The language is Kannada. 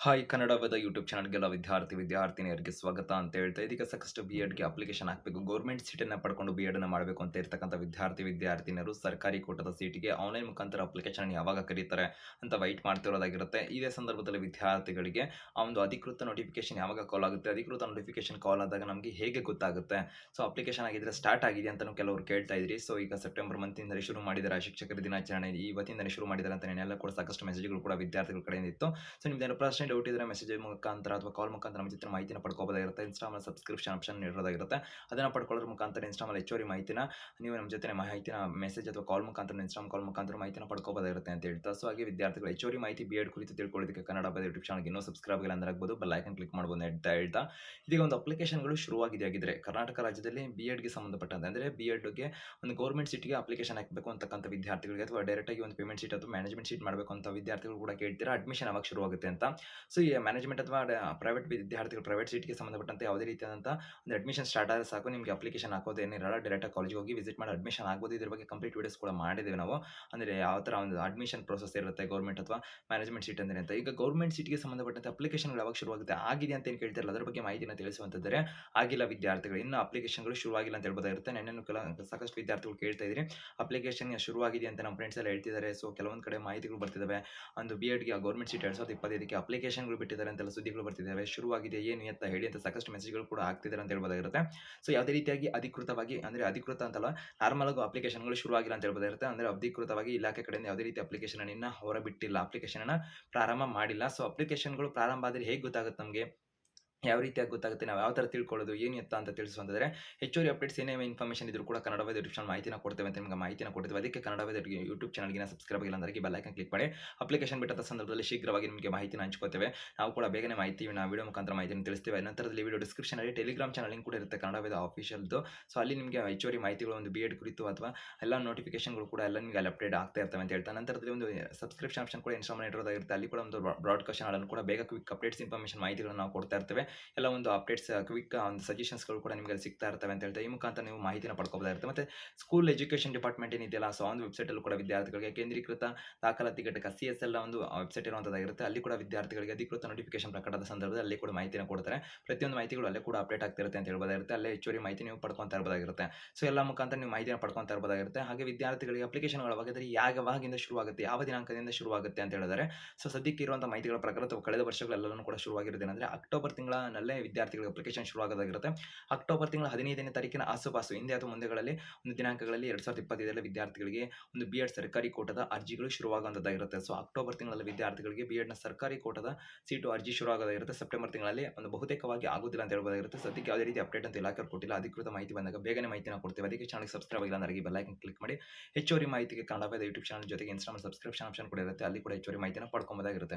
ಹಾಯ್ ಕನ್ನಡ ವೇದ ಯೂಟ್ಯೂಬ್ ಚಾನಲ್ಗೆಲ್ಲ ವಿದ್ಯಾರ್ಥಿ ವಿದ್ಯಾರ್ಥಿನಿಯರಿಗೆ ಸ್ವಾಗತ ಅಂತ ಹೇಳ್ತಾ ಇದೀಗ ಸಾಕಷ್ಟು ಬಿ ಎಡ್ಗೆ ಅಪ್ಲಿಕೇಶನ್ ಹಾಕಬೇಕು. ಗೌರ್ಮೆಂಟ್ ಸೀಟನ್ನು ಪಡ್ಕೊಂಡು ಬಿ ಎಡನ್ನು ಮಾಡಬೇಕು ಅಂತ ಇರ್ತಕ್ಕಂಥ ವಿದ್ಯಾರ್ಥಿ ವಿದ್ಯಾರ್ಥಿನಿಯರು ಸರ್ಕಾರಿ ಕೋಟದ ಸೀಟಿಗೆ ಆನ್ಲೈನ್ ಮುಖಾಂತರ ಅಪ್ಲಿಕೇಶನ್ ಯಾವಾಗ ಕರೀತಾರೆ ಅಂತ ವೈಟ್ ಮಾಡ್ತಿರೋದಾಗಿರುತ್ತೆ. ಇದೇ ಸಂದರ್ಭದಲ್ಲಿ ವಿದ್ಯಾರ್ಥಿಗಳಿಗೆ ಆ ಒಂದು ಅಧಿಕೃತ ನೋಟಿಫಿಕೇಶನ್ ಯಾವಾಗ ಕಾಲ್ ಆಗುತ್ತೆ? ಅಧಿಕೃತ ನೋಟಿಫಿಕೇಶನ್ ಕಾಲ್ ಆದಾಗ ನಮಗೆ ಹೇಗೆ ಗೊತ್ತಾಗುತ್ತೆ? ಸೊ ಅಪ್ಲಿಕೇಶನ್ ಆಗಿದ್ರೆ ಸ್ಟಾರ್ಟ್ ಆಗಿದೆ ಅಂತಲೂ ಕೆಲವರು ಕೇಳ್ತಾ ಇದ್ರಿ. ಸೊ ಈಗ ಸೆಪ್ಟೆಂಬರ್ ಮಂತಿಂದಲೇ ಶುರು ಮಾಡಿದ್ದಾರೆ ಶಿಕ್ಷಕರ ದಿನಾಚರಣೆ. ಇವತ್ತಿಂದಲೇ ಶುರು ಮಾಡಿದ್ದಾರೆ ಅಂತ ಎಲ್ಲ ಕೂಡ ಸಾಕಷ್ಟು ಮೆಸೇಜ್ಗಳು ಕೂಡ ವಿದ್ಯಾರ್ಥಿಗಳ ಕಡೆಯಿಂದ ಇತ್ತು. ಸೊ ನಿಮ್ದು ಪ್ರಶ್ನೆ ಡೌಟ್ ಇದ್ರೆ ಮೆಸೇಜ್ ಮುಖಾಂತರ ಅಥವಾ ಕಾಲ್ ಮುಖಾಂತರ ನಮ್ಮ ಜೊತೆ ಮಾಹಿತಿನ ಪಡ್ಕೋಬೋದಾಗಿರುತ್ತೆ. ಇನ್ಸ್ಟಾಮಲ್ಲಿ ಸಬ್ಸ್ಕ್ರಿಪ್ಷನ್ ಆಪ್ಷನ್ ಇರೋದಾಗಿರುತ್ತೆ. ಅದನ್ನು ಪಡ್ಕೊಳ್ಳೋದ್ರ ಮುಖಾಂತರ ಇನ್ಸ್ಟಾಮಲ್ಲಿ ಹೆಚ್ಚುವರಿ ಮಾಹಿತಿನ ನೀವು ನಮ್ಮ ಜೊತೆ ಮಾಹಿತಿನ ಮೆಸೇಜ್ ಅಥವಾ ಕಾಲ್ ಮುಖಾಂತರ ಇನ್ಸ್ಟಾಮ್ ಕಾಲ್ ಮುಖಾಂತರ ಮಾಹಿತಿನ ಪಡ್ಕೋಬೋದಾಗಿರುತ್ತೆ ಅಂತ ಹೇಳ್ತಾ. ಸೊ ಹಾಗೆ ವಿದ್ಯಾರ್ಥಿಗಳು ಹೆಚ್ಚುವರಿ ಮಾಹಿತಿ ಬಿ ಎಡ್ ಕುರಿತು ತಿಳ್ಕೊಳ್ಳೋದಕ್ಕೆ ಕನ್ನಡ ಬದ ಯೂಟ್ಯೂಬ್ ಚಾನಲ್ಗೆ ಇನ್ನೂ ಸಬ್ಸ್ಕ್ರೈಬ್ ಅಂದ್ರೆ ಆಗ್ಬೋದು ಐಕನ್ ಕ್ಲಿಕ್ ಮಾಡ್ಬೋದು ಅಂತ ಹೇಳ್ತಾ. ಇದೀಗ ಒಂದು ಅಪ್ಲಿಕೇಶನ್ಗಳು ಶುರುವಾಗಿದೆ ಆಗಿದ್ರೆ ಕರ್ನಾಟಕ ರಾಜ್ಯದಲ್ಲಿ ಬಿ ಎಡ್ಗೆ ಸಂಬಂಧಪಟ್ಟಂತೆ ಅಂದರೆ ಬಿ ಎಡ್ಗೆ ಒಂದು ಗೌರ್ಮೆಂಟ್ ಸೀಟ್ಗೆ ಅಪ್ಲಿಕೇಶನ್ ಹಾಕಬೇಕು ಅಂತಕ್ಕಂಥ ವಿದ್ಯಾರ್ಥಿಗಳಿಗೆ ಅಥವಾ ಡೈರೆಕ್ಟಾಗಿ ಒಂದು ಪೇಮೆಂಟ್ ಸೀಟ್ ಅಥವಾ ಮ್ಯಾನೇಜ್ಮೆಂಟ್ ಸೀಟ್ ಮಾಡಬೇಕು ಅಂತ ವಿದ್ಯಾರ್ಥಿಗಳು ಕೂಡ ಕೇಳ್ತೀರಾ. ಅಡ್ಮಿಷನ್ ಯಾವಾಗ ಶುರುವಾಗುತ್ತೆ ಅಂತ. ಸೊ, ಈ ಮ್ಯಾನೇಜ್ಮೆಂಟ್ ಅಥವಾ ಪ್ರೈವೇಟ್ ವಿದ್ಯಾರ್ಥಿಗಳು ಪ್ರೈವೇಟ್ ಸೀಟ್ಗೆ ಸಂಬಂಧಪಟ್ಟಂತೆ ಯಾವುದೇ ರೀತಿಯಾದಂಥ ಒಂದು ಅಡ್ಮಿಷನ್ ಸ್ಟಾರ್ಟ್ ಆದರೆ ಸಾಕು. ನಿಮಗೆ ಅಪ್ಲಿಕೇಶನ್ ಹಾಕೋದು ಏನಿರಲ್ಲ ಡೈರೆಕ್ಟಾಗಿ ಕಾಲೇಜಿಗೆ ಹೋಗಿ ವಿಸಿಟ್ ಮಾಡಿ ಅಡ್ಮಿಷನ್ ಆಗ್ಬೋದು. ಇದ್ರ ಬಗ್ಗೆ ಕಂಪ್ಲೀಟ್ ವೀಡಿಯೋಸ್ ಕೂಡ ಮಾಡಿದ್ದೇವೆ ನಾವು. ಅಂದರೆ ಯಾವ ಥರ ಒಂದು ಅಡ್ಮಿಷನ್ ಪ್ರೋಸೆಸ್ ಇರುತ್ತೆ ಗೌರ್ಮೆಂಟ್ ಅಥವಾ ಮ್ಯಾನೇಜ್ಮೆಂಟ್ ಸೀಟ್ ಅಂದರೆ ಅಂತ. ಈಗ ಗೌರ್ಮೆಂಟ್ ಸೀಟ್ಗೆ ಸಂಬಂಧಪಟ್ಟಂತೆ ಅಪ್ಲಿಕೇಶನ್ಗಳು ಯಾವಾಗ ಶುರುವಾಗುತ್ತೆ? ಆಗಿದೆ ಅಂತ ಏನು ಕೇಳ್ತಿರಲ್ಲ, ಅದರ ಬಗ್ಗೆ ಮಾಹಿತಿನ ತಿಳಿಸುವಂತಂದರೆ ಆಗಿಲ್ಲ ವಿದ್ಯಾರ್ಥಿಗಳು. ಇನ್ನು ಅಪ್ಲಿಕೇಶನ್ಗಳು ಶುರುವಾಗಿಲ್ಲ ಅಂತ ಹೇಳ್ಬೋದಾಗಿರುತ್ತೆ. ನೆನ್ನೆನೂ ಕೆಲ, ಸಾಕಷ್ಟು ವಿದ್ಯಾರ್ಥಿಗಳು ಕೇಳ್ತಾ ಇದ್ರಿ. ಅಪ್ಲಿಕೇಶನ್ ಶುರುವಾಗಿದೆ ಅಂತ ನಮ್ಮ ಫ್ರೆಂಡ್ಸ್ ಎಲ್ಲ ಹೇಳ್ತಿದ್ದಾರೆ. ಸೊ, ಕೆಲವೊಂದು ಕಡೆ ಮಾಹಿತಿಗಳು ಬರ್ತಿದ್ದಾವೆ. ಒಂದು ಬಿ ಎಡ್ಗೆ ಗೌರ್ಮೆಂಟ್ ಸೀಟ್ ಎರಡು ಸಾವಿರದ ಇಪ್ಪತ್ತೈದಕ್ಕೆ ಅಪ್ಲಿಕೇಶನ್ಗಳು ಬಿಟ್ಟಿದ್ದಾರೆ ಅಂತೆಲ್ಲ ಸುದ್ದಿಗಳು ಬರ್ತಿದ್ದಾವೆ. ಶುರುವಾಗಿದೆ ಏನು ಅಂತ ಹೇಳಿ ಅಂತ ಸಾಕಷ್ಟು ಮೆಸೇಜ್ಗಳು ಕೂಡ ಆಗ್ತಿದ್ದಾರೆ ಅಂತ ಹೇಳ್ಬೋದಾಗಿರುತ್ತೆ. ಸೊ ಯಾವುದೇ ರೀತಿಯಾಗಿ ಅಧಿಕೃತವಾಗಿ, ಅಂದರೆ ಅಧಿಕೃತ ಅಂತಲ್ಲ ನಾರ್ಮಲ್ ಆಗು ಅಪ್ಲಿಕೇಶನ್ಗಳು ಶುರುವಾಗಿಲ್ಲ ಅಂತ ಹೇಳ್ಬೋದಾಗಿರುತ್ತೆ. ಅಂದರೆ ಅಧಿಕೃತವಾಗಿ ಇಲಾಖೆ ಕಡೆಯಿಂದ ಯಾವುದೇ ರೀತಿ ಅಪ್ಲಿಕೇಶನ್ ಹೊರಬಿಟ್ಟಿಲ್ಲ. ಅಪ್ಲಿಕೇಶನ್ ಪ್ರಾರಂಭ ಮಾಡಿಲ್ಲ. ಸೊ ಅಪ್ಲಿಕೇಶನ್ಗಳು ಪ್ರಾರಂಭ ಆದರೆ ಹೇಗೆ ಗೊತ್ತಾಗುತ್ತೆ ನಮಗೆ? ಯಾವ ರೀತಿಯಾಗಿ ಗೊತ್ತಾಗುತ್ತೆ, ನಾವು ಯಾವ ಥರ ತಿಳ್ಕೊಳ್ಳೋದು, ಏನು ಎತ್ತ ಅಂತ ತಿಳಿಸುವಂತಂದರೆ ಹೆಚ್ಚುವರಿ ಅಪ್ಡೇಟ್ಸ್ ಏನೇ ಇನ್ಫಾರ್ಮೇಷನ್ ಇದ್ರೂ ಕೂಡ ಕನ್ನಡ ಯೂಟ್ಯೂಬ್ ಮಾಹಿತಿನ ಕೊಡ್ತೇವೆ ಅಂತ ನಿಮಗೆ ಮಾಹಿತಿನ ಕೊಡ್ತೇವೆ. ಅದಕ್ಕೆ ಕನ್ನಡ ಯೂಟ್ಯೂಬ್ ಚಾನಲ್ಗಿನ ಸಬ್ಸ್ಕ್ರೈಬ್ ಆಗಿಲ್ಲ ಅಂದರೆ ಐಕನ್ ಕ್ಲಿಕ್ ಮಾಡಿ ಅಪ್ಲಿಕೇಶನ್ ಬಿಟ್ಟ ಸಂದರ್ಭದಲ್ಲಿ ಶೀಘ್ರವಾಗಿ ನಿಮಗೆ ಮಾಹಿತಿನ ಹಂಚ್ಕೋತೇವೆ. ನಾವು ಕೂಡ ಬೇಗನೆ ಮಾಹಿತಿ, ನಾವು ವಿಡಿಯೋ ಮುಖಾಂತರ ಮಾಹಿತಿನ ತಿಳಿಸ್ತೇವೆ. ನಂತರದಲ್ಲಿ ವಿಡಿಯೋ ಡಿಸ್ಕ್ರಿಪ್ಷನಲ್ಲಿ ಟೆಲಿಗ್ರಾಮ್ ಚಾನಲ್ ಲಿಂಕ್ ಕೂಡ ಇರುತ್ತೆ, ಕನ್ನಡ ಆಫೀಷಿಯಲ್ದು ಸೊ ಅಲ್ಲಿ ನಿಮಗೆ ಹೆಚ್ಚುವರಿ ಮಾಹಿತಿಗಳು ಒಂದು ಬಿ ಎಡ್ ಕುರಿತು ಅಥವಾ ಎಲ್ಲ ನೋಟಿಫಿಕೇಶನ್ಗಳು ಕೂಡ ಎಲ್ಲ ನಿಮಗೆ ಅಲ್ಲಿ ಅಪ್ಡೇಟ್ ಆಗ್ತಾ ಇರ್ತವೆ ಅಂತ ಹೇಳ್ತಾ ನಂತರದಲ್ಲಿ ಒಂದು ಸಬ್ಸ್ಕ್ರಿಪ್ಷನ್ ಆಪ್ಷನ್ ಕೂಡ ಇನ್ಸ್ಟಾಲ್ ಇರೋದಾಗಿರುತ್ತೆ. ಅಲ್ಲಿ ಕೂಡ ಒಂದು ಬ್ರಾಡ್ಕಾಸ್ಟ್ ಚಾನಲ್ ಕೂಡ ಬೇಗ ಕ್ವಿಕ್ ಅಪ್ಡೇಟ್ಸ್ ಇನ್ಫಾರ್ಮೇಷನ್ ಮಾಹಿತಿಗಳನ್ನು ನಾವು ಕೊಡ್ತಾ ಎಲ್ಲ ಒಂದು ಅಪ್ಡೇಟ್ಸ್ ಕ್ವಿಕ್ ಒಂದು ಸಜೆಷನ್ಸ್ಗಳು ಕೂಡ ನಿಮಗೆ ಸಿಗ್ತಾ ಇರ್ತವೆ ಅಂತ ಹೇಳ್ತಾರೆ ಈ ಮುಖಾಂತರ ನೀವು ಮಾಹಿತಿನ ಪಡ್ಕೋಬೋದಾಗಿರುತ್ತೆ ಮತ್ತು ಸ್ಕೂಲ್ ಎಜುಕೇಷನ್ ಡಿಪಾರ್ಟ್ಮೆಂಟ್ ಏನಿದೆಯಲ್ಲ ಸೊ ಒಂದು ವೆಬ್ಸೈಟಲ್ಲೂ ಕೂಡ ವಿದ್ಯಾರ್ಥಿಗಳಿಗೆ ಕೇಂದ್ರೀಕೃತ ದಾಖಲಾತಿ ಘಟಕ ಸಿ ಎಸ್ ಎಲ್ಲ ಒಂದು ವೆಬ್ಸೈಟ್ ಇರುವಂಥದ್ದಾಗಿರುತ್ತೆ ಅಲ್ಲಿ ಕೂಡ ವಿದ್ಯಾರ್ಥಿಗಳಿಗೆ ಅಧಿಕೃತ ನೋಟಿಫಿಕೇಶನ್ ಪ್ರಕಟದ ಸಂದರ್ಭದಲ್ಲಿ ಅಲ್ಲಿ ಕೂಡ ಮಾಹಿತಿನ ಕೊಡ್ತಾರೆ. ಪ್ರತಿಯೊಂದು ಮಾಹಿತಿಗಳು ಅಲ್ಲೇ ಕೂಡ ಅಪ್ಡೇಟ್ ಆಗ್ತಿರುತ್ತೆ ಅಂತ ಹೇಳ್ಬೋದಾಗಿರುತ್ತೆ. ಅಲ್ಲೇ ಹೆಚ್ಚುವರಿ ಮಾಹಿತಿ ನೀವು ಪಡ್ಕೊತಾ ಇರ್ಬೋದಾಗಿರುತ್ತೆ. ಸೊ ಎಲ್ಲ ಮುಖಾಂತರ ನೀವು ಮಾಹಿತಿನ ಪಡ್ಕೊತಾ ಇರ್ಬೋದಾಗಿರುತ್ತೆ. ಹಾಗೆ ವಿದ್ಯಾರ್ಥಿಗಳಿಗೆ ಅಪ್ಲಿಕೇಶನ್ಗಳ ಬಗ್ಗೆ ಯಾವಾಗಿಂದ ಶುರುವಾಗುತ್ತೆ, ಯಾವ ದಿನಾಂಕದಿಂದ ಶುರುವಾಗುತ್ತೆ ಅಂತ ಹೇಳಿದರೆ ಸೊ ಸದ್ಯಕ್ಕೆ ಇರುವಂಥ ಮಾಹಿತಿಗಳ ಪ್ರಕಾರ ಕಳೆದ ವರ್ಷಗಳೆಲ್ಲನೂ ಕೂಡ ಶುರುವಾಗಿರೋದೇನೆಂದರೆ, ಅಕ್ಟೋಬರ್ ಅಕ್ಟೋಬರ್ ತಿಂಗಳಲ್ಲೇ ವಿದ್ಯಾರ್ಥಿಗಳಿಗೆ ಅಪ್ಲಿಕೇಶನ್ ಶುರುವಾಗೋದಾಗಿರುತ್ತೆ ಅಕ್ಟೋಬರ್ ತಿಂಗಳ ಹದಿನೈದನೇ ತಾರೀಕಿನ ಆಸುಪಾಸು, ಹಿಂದೆ ಅಥವಾ ಮುಂದೆಗಳಲ್ಲಿ ಒಂದು ದಿನಾಂಕಗಳಲ್ಲಿ ಎರಡು ಸಾವಿರದ ಇಪ್ಪತ್ತೈದರಲ್ಲಿ ವಿದ್ಯಾರ್ಥಿಗಳಿಗೆ ಒಂದು ಬಿ ಎಡ್ ಸರ್ಕಾರಿ ಕೋಟದ ಅರ್ಜಿಗಳು ಶುರುವಾಗುವಂಥದ್ದಾಗಿರುತ್ತೆ ಸೊ ಅಕ್ಟೋಬರ್ ತಿಂಗಳಲ್ಲಿ ವಿದ್ಯಾರ್ಥಿಗಳಿಗೆ ಬಿ ಎಡ್ನ ಸರ್ಕಾರಿ ಕೋಟದ ಸೀಟು ಅರ್ಜಿ ಶುರುವಾಗೋದಾಗಿರುತ್ತೆ. ಸೆಪ್ಟೆಂಬರ್ ತಿಂಗಳಲ್ಲಿ ಒಂದು ಬಹುತೇಕವಾಗಿ ಆಗೋದಿಲ್ಲ ಅಂತ ಹೇಳ್ಬೋದಾಗಿರುತ್ತೆ. ಸದ್ಯಕ್ಕೆ ಯಾವುದೇ ರೀತಿ ಅಪ್ಡೇಟ್ ಅಂತ ಇಲಾಖೆ ಕೊಟ್ಟಿಲ್ಲ. ಅಧಿಕೃತ ಮಾಹಿತಿ ಬಂದಾಗ ಬೇಗನೆ ಮಾಹಿತಿನ ಕೊಡ್ತೀವಿ. ಅದಕ್ಕೆ ಚಾನಲ್ಗೆ ಸಬ್ಸ್ಕ್ರೈಬ್ ಆಗಿಲ್ಲ ಬೆಲ್ ಐಕನ್ ಕ್ಲಿಕ್ ಮಾಡಿ. ಹೆಚ್ಚುವರಿ ಮಾಹಿತಿಗೆ ಕನ್ನಡ ಯೂಟ್ಯೂಬ್ ಚಾನಲ್ ಜೊತೆಗೆ ಇನ್ಸ್ಟಾಗ್ರಾಮ್ ಸಬ್ಸ್ಕ್ರಿಪ್ಷನ್ ಆಪ್ಷನ್ ಕೂಡ ಇರುತ್ತೆ. ಅಲ್ಲಿ ಕೂಡ ಹೆಚ್ಚುವರಿ ಮಾಹಿತಿನ ಪಡ್ಕೊಬೋದಾಗಿರುತ್ತೆ